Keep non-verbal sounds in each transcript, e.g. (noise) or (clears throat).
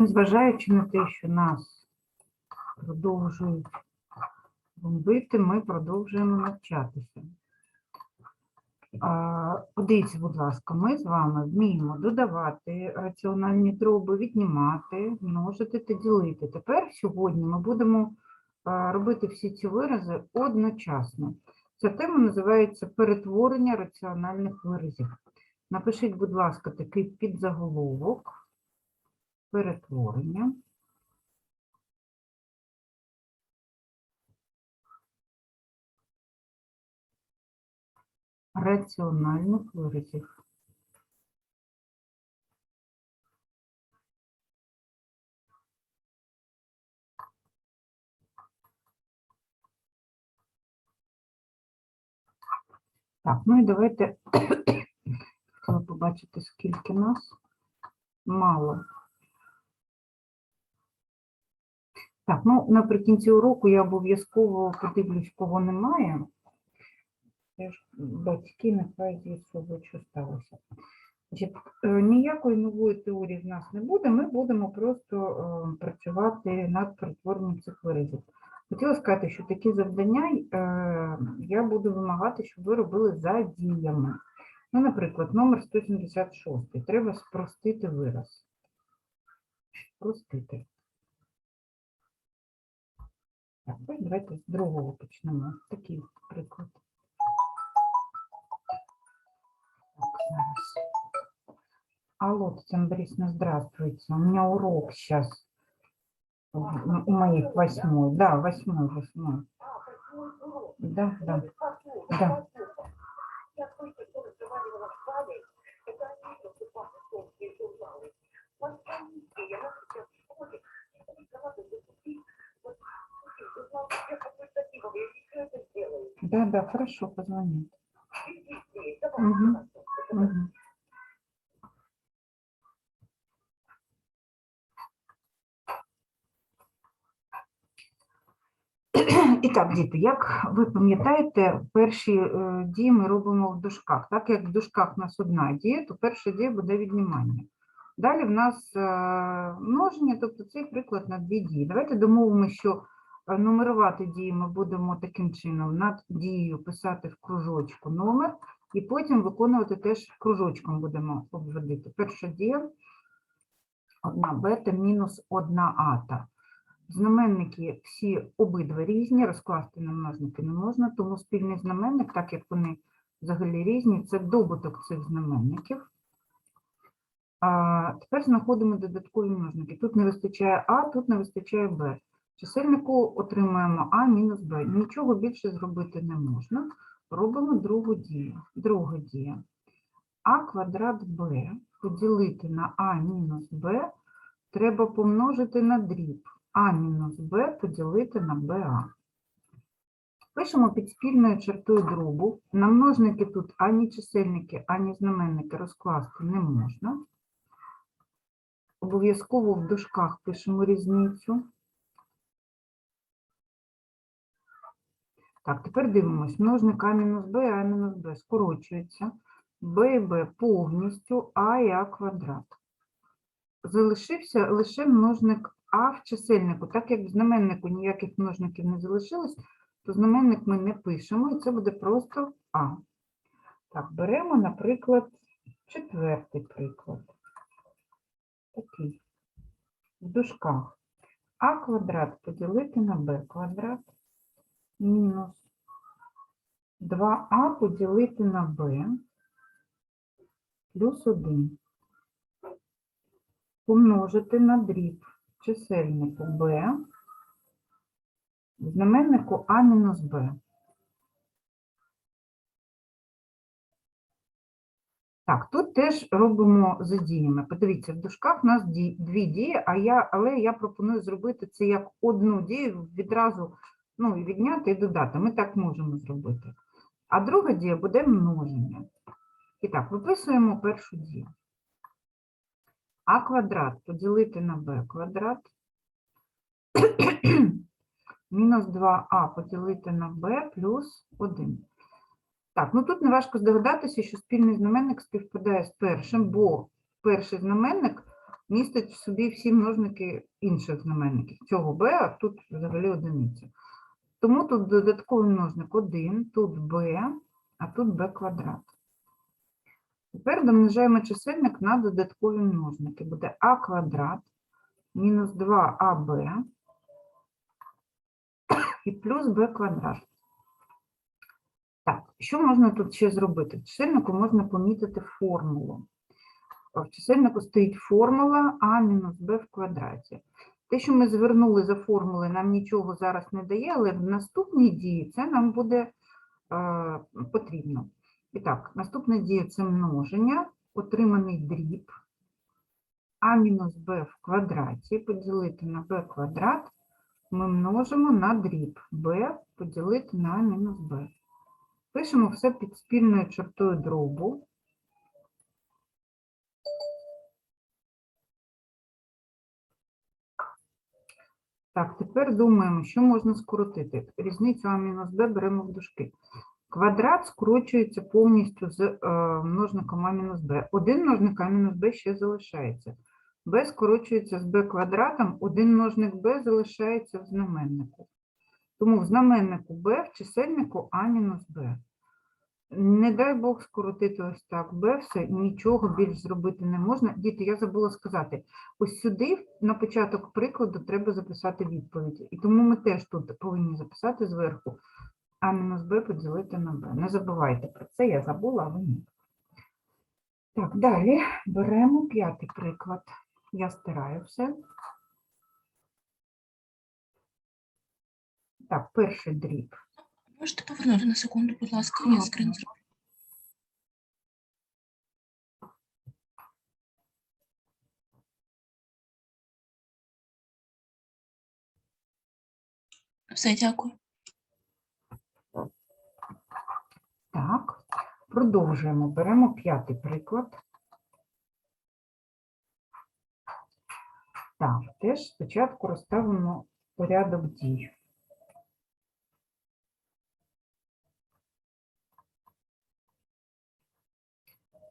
Незважаючи на те, що нас продовжують бомбити, ми продовжуємо навчатися. Подивіться, будь ласка, ми з вами вміємо додавати раціональні дроби, віднімати, множити та ділити. Тепер сьогодні ми будемо робити всі ці вирази одночасно. Ця тема називається перетворення раціональних виразів. Напишіть, будь ласка, такий підзаголовок перетворення. Раціональних виразів. Так, ну і давайте (clears throat) хотіла побачити, скільки нас. Мало. Так, ну наприкінці уроку я обов'язково подивлюсь, кого немає. Теж батьки нехай з'ясовують, що сталося. Е, ніякої нової теорії в нас не буде, ми будемо просто е, працювати над перетворенням цих виразів. Хотіла сказати, що такі завдання е, я буду вимагати, щоб ви робили за діями. Ну, наприклад, номер 176. Треба спростити вираз. Спростити. Так, давайте з другого почнемо. Такий приклад. Так. Алло, Татьяна Борисовна, здравствуйте. У меня урок сейчас. У моих восьмой. Да, восьмой, восьмой. Да, да, да. Я Да, да, хорошо, позвони. Иди здесь, давай, Мгм. давай, давай. Мгм. І так, діти, як ви пам'ятаєте, перші е, дії ми робимо в дужках. Так як в дужках у нас одна дія, то перша дія буде віднімання. Далі в нас е, множення, тобто цей приклад на дві дії. Давайте домовимося, що нумерувати дії ми будемо таким чином над дією писати в кружочку номер, і потім виконувати теж кружочком будемо обводити. Перша дія одна бета мінус одна ата. Знаменники всі обидва різні, розкласти на множники не можна, тому спільний знаменник, так як вони взагалі різні, це добуток цих знаменників. А, тепер знаходимо додаткові множники. Тут не вистачає А, тут не вистачає Б. Чисельнику отримуємо А мінус Б. Нічого більше зробити не можна. Робимо другу дію. Друга дія. А квадрат Б поділити на А мінус Б треба помножити на дріб. А мінус Б поділити на БА. Пишемо під спільною чертою дробу. На множники тут ані чисельники, ані знаменники розкласти не можна. Обов'язково в дужках пишемо різницю. Так, тепер дивимось. Множник А мінус Б, А мінус Б скорочується. Б і Б повністю А і А квадрат. Залишився лише множник А в чисельнику. Так як в знаменнику ніяких множників не залишилось, то знаменник ми не пишемо, і це буде просто А. Так, беремо, наприклад, четвертий приклад. Такий. В дужках. А квадрат поділити на Б квадрат мінус 2А поділити на Б плюс 1 помножити на дріб чисельнику b знаменнику а мінус b. Так, тут теж робимо за діями. Подивіться, в дужках у нас дві дії, а я, але я пропоную зробити це як одну дію відразу ну, відняти і додати. Ми так можемо зробити. А друга дія буде множення. І так, виписуємо першу дію. А квадрат поділити на Б квадрат. (clears throat) Мінус 2а поділити на Б плюс 1. Так, ну тут неважко здогадатися, що спільний знаменник співпадає з першим, бо перший знаменник містить в собі всі множники інших знаменників. Цього b, а тут взагалі одиниця. Тому тут додатковий множник 1, тут b, а тут b квадрат. Тепер домножаємо чисельник на додаткові множники. Буде а квадрат мінус 2аб і плюс b квадрат. Так, що можна тут ще зробити? В чисельнику можна помітити формулу. В чисельнику стоїть формула а мінус b в квадраті. Те, що ми звернули за формулою, нам нічого зараз не дає, але в наступній дії це нам буде е, потрібно. І так, наступна дія це множення, отриманий дріб а мінус b в квадраті поділити на b квадрат ми множимо на дріб b поділити на а мінус b. Пишемо все під спільною чертою дробу. Так, тепер думаємо, що можна скоротити. Різницю а мінус b беремо в дужки. Квадрат скорочується повністю з е, множником а мінус b. Один множник а мінус b ще залишається. b скорочується з b квадратом, один множник b залишається в знаменнику. Тому в знаменнику b, в чисельнику а мінус b. Не дай Бог скоротити ось так b, все, нічого більш зробити не можна. Діти, я забула сказати, ось сюди на початок прикладу треба записати відповідь. І тому ми теж тут повинні записати зверху а мінус b поділити на b. Не забувайте про це, я забула, а ви ні. Так, далі беремо п'ятий приклад. Я стираю все. Так, перший дріб. Можете повернути на секунду, будь ласка, я скрин зроблю. Все, дякую. Так, продовжуємо. Беремо п'ятий приклад. Так, теж спочатку розставимо порядок дій.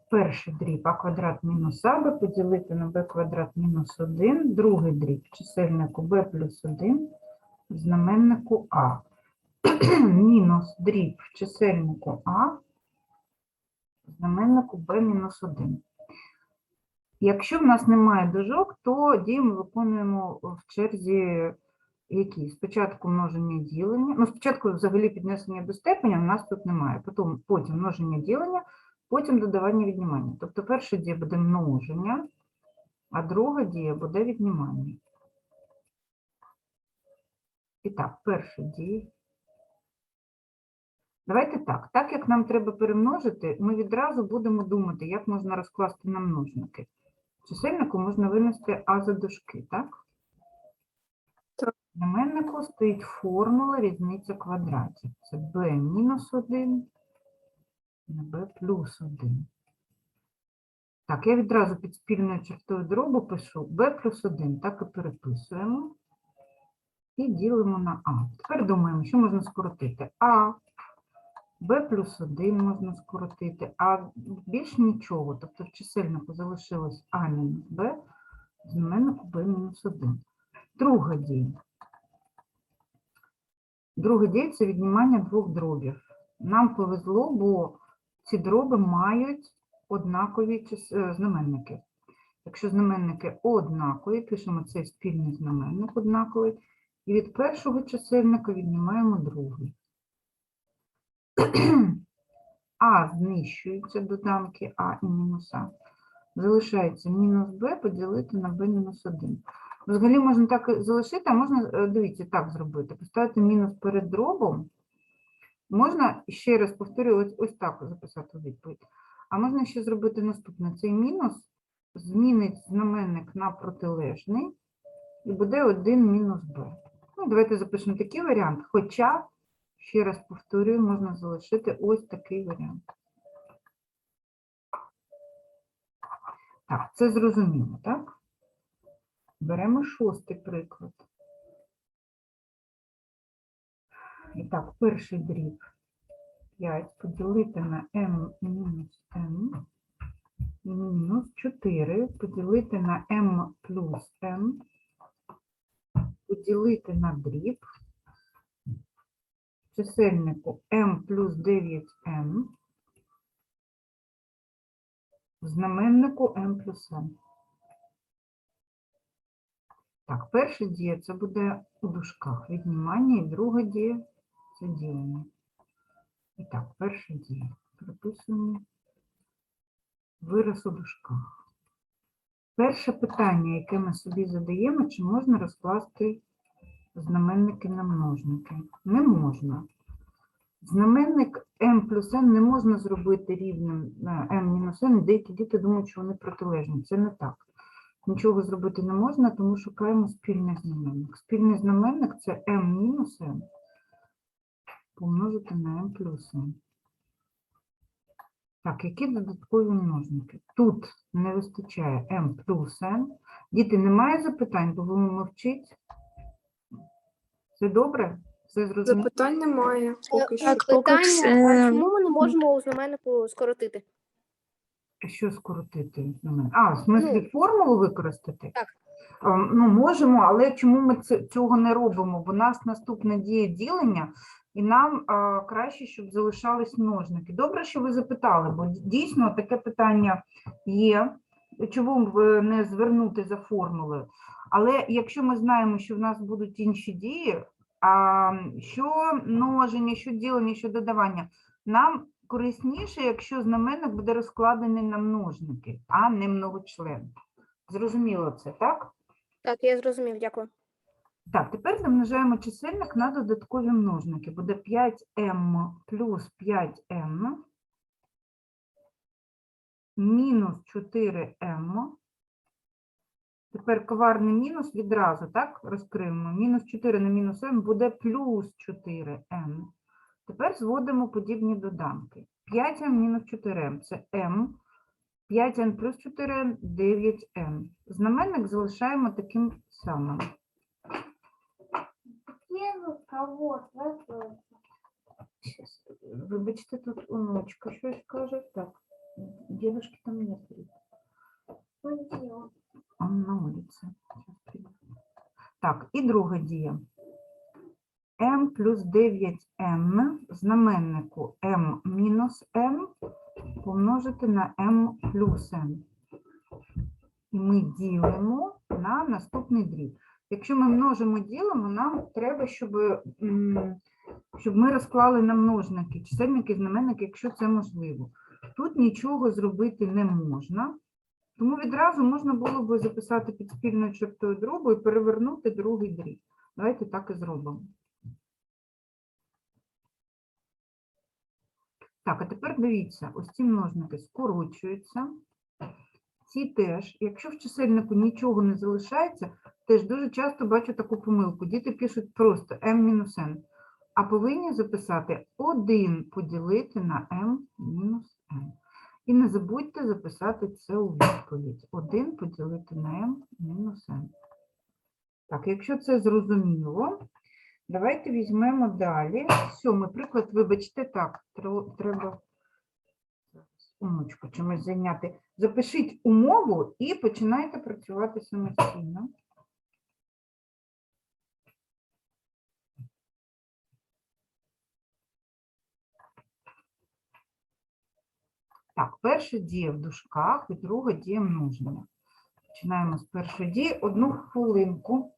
Перший дріб а квадрат мінус а b поділити на b квадрат мінус 1, другий дріб чисельнику b плюс 1 в знаменнику а. (clears throat) мінус дріб чисельнику А, знаменнику Б мінус 1. Якщо в нас немає дужок, то дії ми виконуємо в черзі які? Спочатку множення ділення, ну спочатку взагалі піднесення до степеня в нас тут немає, потім, потім множення ділення, потім додавання віднімання. Тобто перша дія буде множення, а друга дія буде віднімання. І так, перша дія. Давайте так. Так як нам треба перемножити, ми відразу будемо думати, як можна розкласти на множники. Чисельнику можна винести а за дужки, так? Так. Знаменнику стоїть формула різниця квадратів. Це b мінус 1 на b плюс 1. Так, я відразу під спільною чертою дробу пишу b плюс 1, так і переписуємо. І ділимо на а. Тепер думаємо, що можна скоротити. А b плюс 1 можна скоротити, а більш нічого. Тобто в чисельнику залишилось а мінус b, в знаменнику b мінус 1. Друга дія. Друга дія – це віднімання двох дробів. Нам повезло, бо ці дроби мають однакові е, знаменники. Якщо знаменники однакові, пишемо цей спільний знаменник однаковий, і від першого чисельника віднімаємо другий. (clears throat) А знищуються доданки А і мінус А. Залишається мінус Б поділити на Б мінус 1. Взагалі можна так і залишити, а можна, е, дивіться, так зробити. Поставити мінус перед дробом. Можна, ще раз повторюю, ось, ось так записати відповідь. А можна ще зробити наступне. Цей мінус змінить знаменник на протилежний і буде 1 мінус Б. Ну, давайте запишемо такий варіант. Хоча, ще раз повторюю, можна залишити ось такий варіант. Так, це зрозуміло, так? Беремо шостий приклад. І так, перший дріб. 5 поділити на m мінус n мінус 4 поділити на m плюс n, поділити на дріб. Чисельнику m плюс 9n, в знаменнику m плюс n. Так, перша дія це буде у дужках віднімання, і друга дія це ділення. І так, перша дія. Прописуємо вираз у дужках. Перше питання, яке ми собі задаємо, чи можна розкласти знаменники на множники? Не можна. Знаменник m плюс n не можна зробити рівним на m мінус n. Деякі діти думають, що вони протилежні. Це не так. Нічого зробити не можна, тому шукаємо спільний знаменник. Спільний знаменник це m мінус n помножити на m плюс n. Так, які додаткові множники? Тут не вистачає m плюс n. Діти, немає запитань, бо ви мовчить. Все добре? Все зрозуміло? Запитань немає поки що. Так, питання, а чому ми не можемо у знаменнику скоротити? Що скоротити? А, в смислі формулу використати? Так. Ну, можемо, але чому ми цього не робимо? Бо у нас наступна дія ділення, і нам а, краще, щоб залишались множники. Добре, що ви запитали, бо дійсно таке питання є. Чому б е, не звернути за формулою? Але якщо ми знаємо, що в нас будуть інші дії, а що множення, що ділення, що додавання, нам корисніше, якщо знаменник буде розкладений на множники, а не многочлен. Зрозуміло це, так? Так, я зрозумів, дякую. Так, тепер домножаємо чисельник на додаткові множники. Буде 5m плюс 5m мінус 4m. Тепер коварний мінус відразу, так, розкриємо. Мінус 4 на мінус m буде плюс 4m. Тепер зводимо подібні доданки. 5m мінус 4m – це m. 5n плюс 4n – 9n. Знаменник залишаємо таким самим. Щас, Вибачте, тут онучка щось каже. Так, дедушки там нет. Он на улице. Так, і друга дія. m плюс 9n в знаменнику m мінус n помножити на m плюс n. І ми ділимо на наступний дріб. Якщо ми множимо ділимо, нам треба, щоб, щоб ми розклали на множники, чисельники, знаменники, якщо це можливо. Тут нічого зробити не можна, тому відразу можна було би записати під спільною чертою дробу і перевернути другий дріб. Давайте так і зробимо. Так, а тепер дивіться, ось ці множники скорочуються. Ці теж, якщо в чисельнику нічого не залишається, теж дуже часто бачу таку помилку. Діти пишуть просто m-n, а повинні записати 1 поділити на m-n. І не забудьте записати це у відповідь. 1 поділити на m-n. Так, якщо це зрозуміло, давайте візьмемо далі. Сьомий приклад, вибачте, так, треба онучку чимось зайняти. Запишіть умову і починайте працювати самостійно. Так, перша дія в дужках і друга дія множення. Починаємо з першої дії. Одну хвилинку.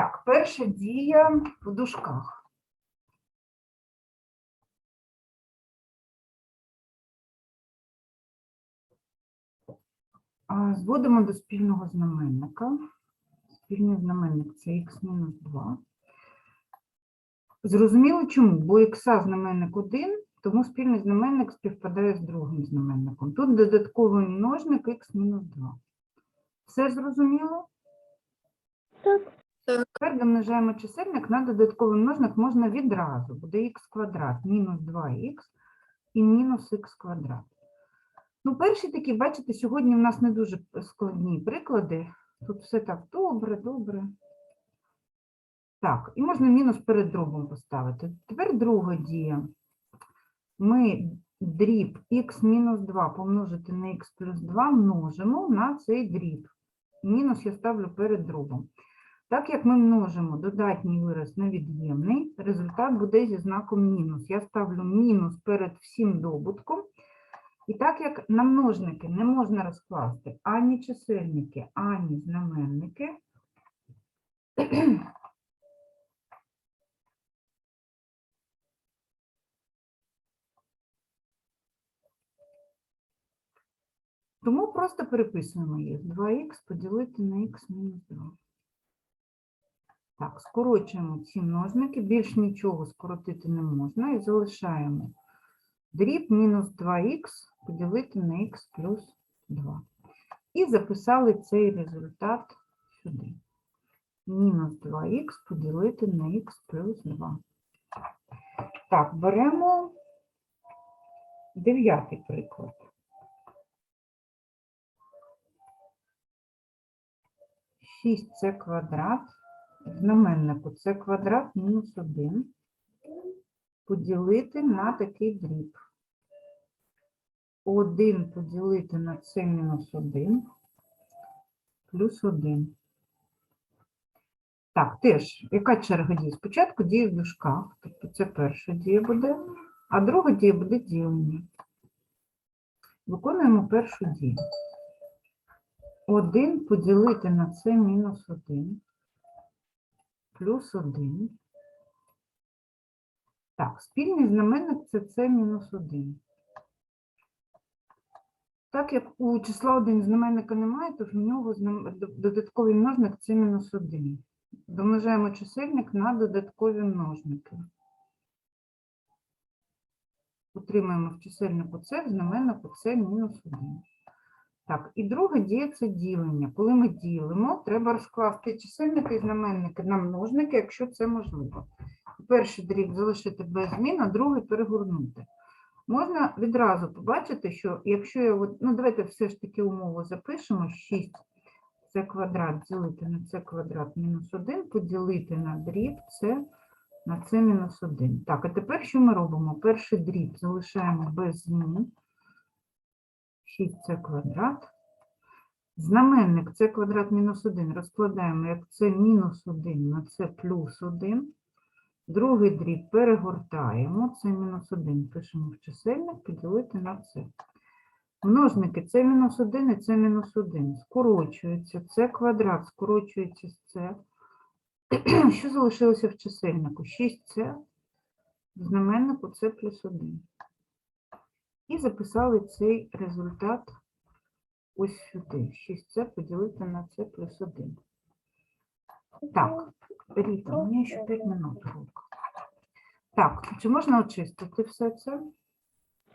Так, перша дія в дужках. Зводимо до спільного знаменника. Спільний знаменник це х-2. Зрозуміло чому? Бо х знаменник 1, тому спільний знаменник співпадає з другим знаменником. Тут додатковий множник х-2. Все зрозуміло? Так. Тепер домножаємо чисельник на додатковий множник можна відразу. Буде х квадрат мінус 2х і мінус х квадрат. Ну, перші такі, бачите, сьогодні в нас не дуже складні приклади. Тут все так добре, добре. Так, і можна мінус перед дробом поставити. Тепер друга дія. Ми дріб х мінус 2 помножити на х плюс 2 множимо на цей дріб. Мінус я ставлю перед дробом. Так як ми множимо додатній вираз на від'ємний, результат буде зі знаком мінус. Я ставлю мінус перед всім добутком. І так як на множники не можна розкласти ані чисельники, ані знаменники, (clears throat) тому просто переписуємо їх. 2х поділити на х мінус 2. Так, скорочуємо ці множники, більш нічого скоротити не можна, і залишаємо дріб мінус 2х поділити на х плюс 2. І записали цей результат сюди. Мінус 2х поділити на х плюс 2. Так, беремо дев'ятий приклад. 6c квадрат в знаменнику це квадрат мінус 1 поділити на такий дріб. 1 поділити на це мінус 1 плюс 1. Так, теж, яка черга дій? Спочатку діє в дужках, тобто це перша дія буде, а друга дія буде ділення. Виконуємо першу дію. 1 поділити на це мінус 1 плюс 1. Так, спільний знаменник це це мінус 1. Так як у числа 1 знаменника немає, то в нього додатковий множник це мінус 1. Домножаємо чисельник на додаткові множники. Отримаємо в чисельнику це, в знаменнику це мінус 1. Так, і друга дія це ділення. Коли ми ділимо, треба розкласти чисельники і знаменники на множники, якщо це можливо. Перший дріб залишити без змін, а другий перегорнути. Можна відразу побачити, що якщо я, от, ну давайте все ж таки умову запишемо, 6 це квадрат ділити на це квадрат мінус 1, поділити на дріб це на це мінус 1. Так, а тепер що ми робимо? Перший дріб залишаємо без змін. 6c квадрат. Знаменник це квадрат мінус 1 розкладаємо як це мінус 1 на це плюс 1. Другий дріб перегортаємо, це мінус 1 пишемо в чисельник, поділити на це. Множники це мінус 1 і це мінус 1. Скорочується, це квадрат скорочується з це. Що залишилося в чисельнику? 6c, в знаменнику це плюс 1. І записали цей результат ось сюди. 6c поділити на c плюс 1. Так, Ріта, у мене ще 5 минут урок. Так, чи можна очистити все це?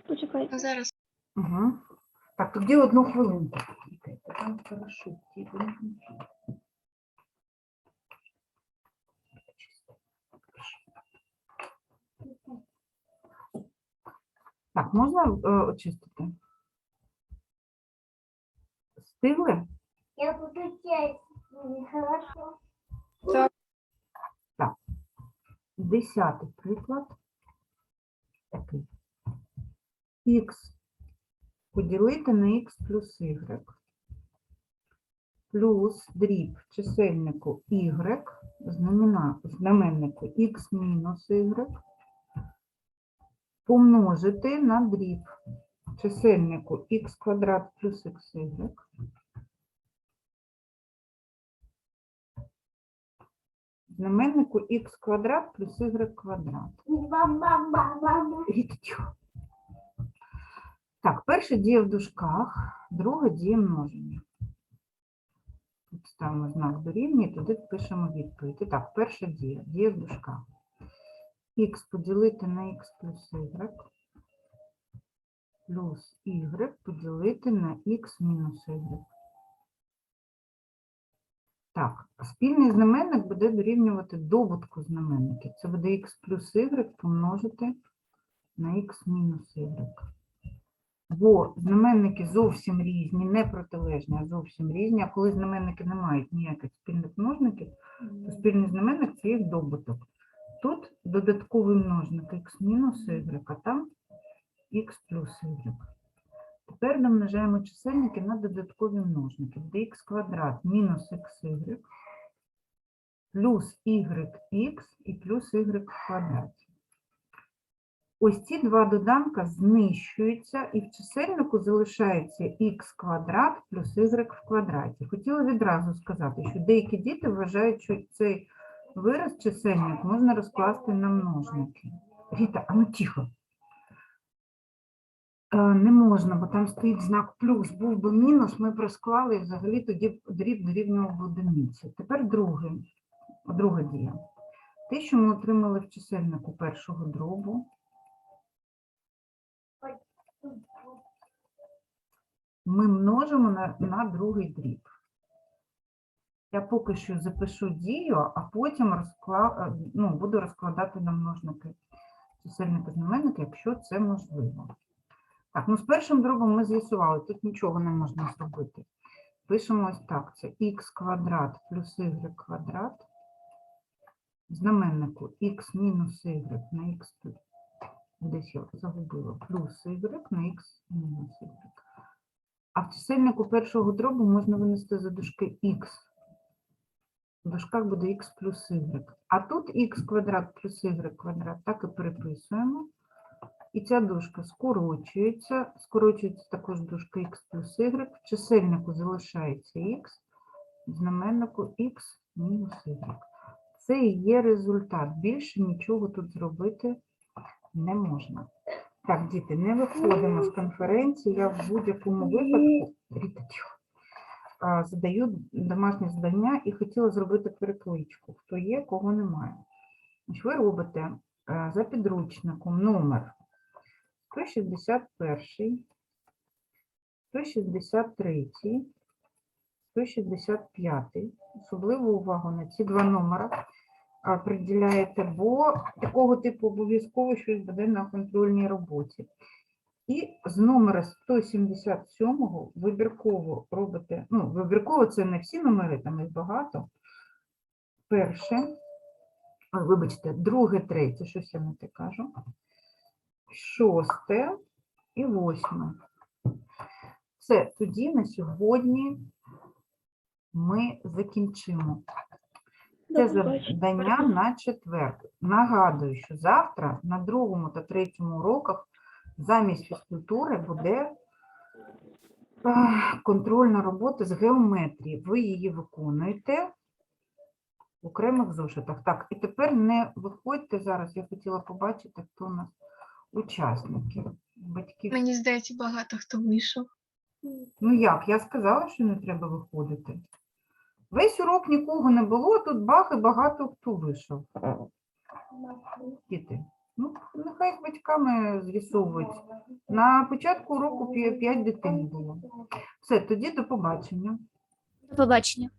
Почекайте. Зараз. Угу. Так, тоді одну хвилинку. Там хорошо. Так, можна е, очистити? Встигли? Я буду честь. Хорошо. Десятий приклад. Такий. Х поділити на х плюс y. Плюс дріб чисельнику y, знаменнику х мінус y, помножити на дріб чисельнику х квадрат плюс xy. Знаменнику х квадрат плюс y квадрат. Так, перша дія в дужках, друга дія множення. Тут ставимо знак дорівнює, туди пишемо відповідь. І так, перша дія, дія в дужках. Х поділити на х плюс y плюс y поділити на х мінус y. Так, спільний знаменник буде дорівнювати добутку знаменників. Це буде х плюс y помножити на х мінус y. Бо знаменники зовсім різні, не протилежні, а зовсім різні. А коли знаменники не мають ніяких спільних множників, то спільний знаменник це їх добуток. Тут додатковий множник х мінус y, а там х плюс y. Тепер домножаємо чисельники на додаткові множники. Х квадрат мінус xy плюс yx і плюс y в квадраті. Ось ці два доданка знищуються, і в чисельнику залишається х квадрат плюс y в квадраті. Хотіла відразу сказати, що деякі діти вважають, що цей вираз чисельник можна розкласти на множники. Ріта, а ну тихо. Е, Не можна, бо там стоїть знак плюс. Був би мінус, ми б розклали і взагалі тоді дріб дорівнював одиниці. Тепер другий, друга дія. Те, що ми отримали в чисельнику першого дробу, ми множимо на, на другий дріб. Я поки що запишу дію, а потім розкла... е, ну, буду розкладати на множники чисельники знаменники, якщо це можливо. Так, ну з першим дробом ми з'ясували, тут нічого не можна зробити. Пишемо ось так: це х квадрат плюс y квадрат. Знаменнику х мінус y на х. Десь я загубила плюс y на х мінус y. А в чисельнику першого дробу можна винести за дужки х. В дужках буде х плюс y. А тут х квадрат плюс y квадрат так і переписуємо. І ця дужка скорочується, скорочується також дужка х плюс y, в чисельнику залишається х, в знаменнику х мінус y. Це і є результат. Більше нічого тут зробити не можна. Так, діти, не виходимо з конференції. Я в будь-якому випадку задаю домашнє завдання і хотіла зробити перекличку. Хто є, кого немає. Ви робите е, за підручником номер 161, 163, 165. Особливу увагу на ці два номера приділяєте, бо такого типу обов'язково щось буде на контрольній роботі. І з номера 177 вибірково робите, ну, вибірково це не всі номери, там їх багато. Перше, вибачте, друге, третє, щось я не те кажу шосте і восьме. Все, тоді на сьогодні ми закінчимо. Це завдання на четвер. Нагадую, що завтра на другому та третьому уроках замість фізкультури буде контрольна робота з геометрії. Ви її виконуєте в окремих зошитах. Так, і тепер не виходьте зараз. Я хотіла побачити, хто у нас учасники. Батьків. Мені здається, багато хто вийшов. Ну як? Я сказала, що не треба виходити. Весь урок нікого не було, тут бах і багато хто вийшов. Діти. Ну, нехай з батьками з'ясовують. На початку року 5 дітей було. Все, тоді до побачення. До побачення.